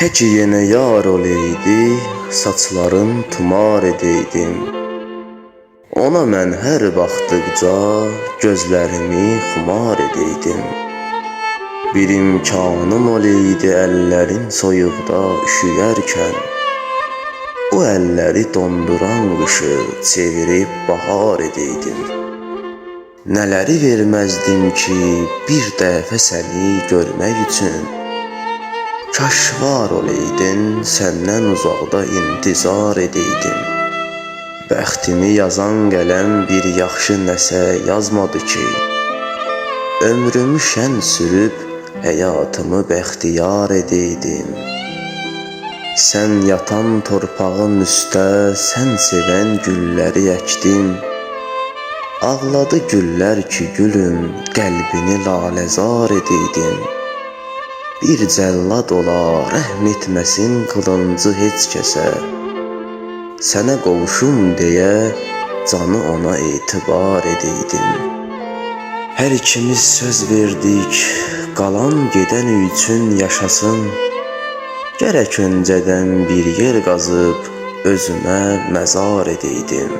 Tək yenə yar oleydi, saçların tumar edeydim. Ona mən hər baxdıqca gözlərimi xumar edeydim. Bir imkanım oleydi əllərin soyuqda üşüyərkən. O əlləri donduran qışı çevirib bahar edeydim. Nələri verməzdim ki, bir dəfə səni görmək üçün. Kaş var oleydin, səndən uzaqda intizar edeydim. Bəxtimi yazan qələm bir yaxşı nəsə yazmadı ki, ömrümü şən sürüb həyatımı bəxtiyar edeydim. Sən yatan torpağın üstə sən sevən gülləri əkdim. Ağladı güllər ki, gülüm, qəlbini laləzar edeydim. Bir cəllad ola, rəhm etməsin qılıncı heç kəsə. Sənə qovuşum deyə canı ona etibar edeydim. Hər ikimiz söz verdik, qalan gedən üçün yaşasın. Gərək öncədən bir yer qazıb özümə məzar edeydim.